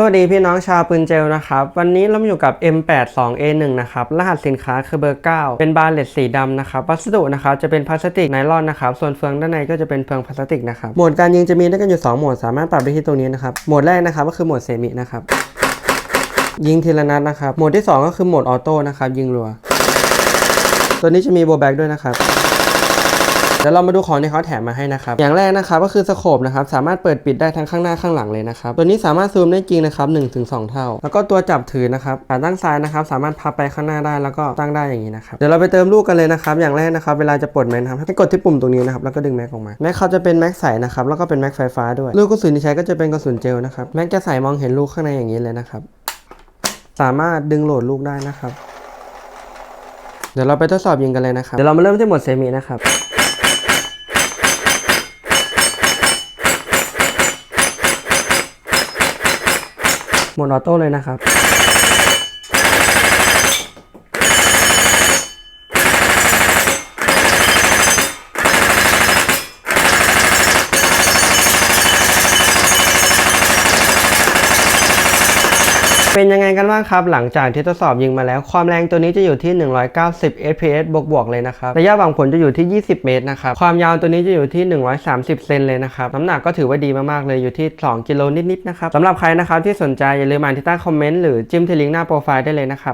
สวัสดีพี่น้องชาวปืนเจลนะครับ วันนี้เราอยู่กับ M82A1 นะครับ รหัสสินค้าคือเบอร์ 9 เป็นบาร์เลตสีดำนะครับ วัสดุนะครับจะเป็นพลาสติกไนลอนนะครับ ส่วนเฟืองด้านในก็จะเป็นเฟืองพลาสติกนะครับ โหมดการยิงจะมีด้วยกันอยู่ 2 โหมด สามารถปรับได้ที่ตรงนี้นะครับ โหมดแรกนะครับก็คือโหมดเซมินะครับ ยิงทีละนัดนะครับ โหมดที่ 2 ก็คือโหมดออโต้นะครับยิงรัว ตัวนี้จะมีโบแบ็กด้วยนะครับ เดี๋ยวเรามาดูของที่เขาแถมมาให้นะครับ อย่างแรกนะครับก็คือสโคปนะครับสามารถเปิดปิดได้ทั้งข้างหน้าข้างหลังเลยนะครับ ตัวนี้สามารถซูมได้จริงนะครับ1-2 เท่า แล้วก็ตัวจับถือนะครับขาตั้งซ้ายนะครับสามารถพับไปข้างหน้าได้แล้วก็ตั้งได้อย่างนี้นะครับ เดี๋ยวเราไปเติมลูกกันเลยนะครับ อย่างแรกนะครับเวลาจะปลดแม็กนะครับให้กดที่ปุ่มตรงนี้นะครับแล้วก็ดึงแม็กออกมา แม็กเขาจะเป็นแม็กใสนะครับแล้วก็เป็นแม็กไฟฟ้าด้วย ลูกกระสุนที่ใช้ก็จะเป็นกระสุนเจลนะครับ แม็กจะใส่มองเห็นลูกข้างในอย่างนี้เลยนะครับ สามารถดึงโหลดลูกได้นะครับ เดี๋ยวเราไปทดสอบยิงกันเลยนะครับ เดี๋ยวเรามาเริ่มที่หมดเซมินะครับ หมดออโต้เลยนะครับ เป็นยังไงกันบ้างครับ หลังจากที่ทดสอบยิงมาแล้ว ความแรงตัวนี้จะอยู่ที่ 190 fps บวกบวกๆเลยนะครับ ระยะหวังผลจะอยู่ที่ 20 เมตรนะครับ ความยาวตัวนี้จะอยู่ที่ 130 เซนเลยนะครับ น้ำหนักก็ถือว่าดีมากๆเลยอยู่ที่ 2 กิโลนิดๆนะครับสำหรับใครนะครับที่สนใจอย่าลืมอ่านที่ใต้คอมเมนต์หรือจิ้มที่ลิงก์หน้าโปรไฟล์ได้เลยนะครับ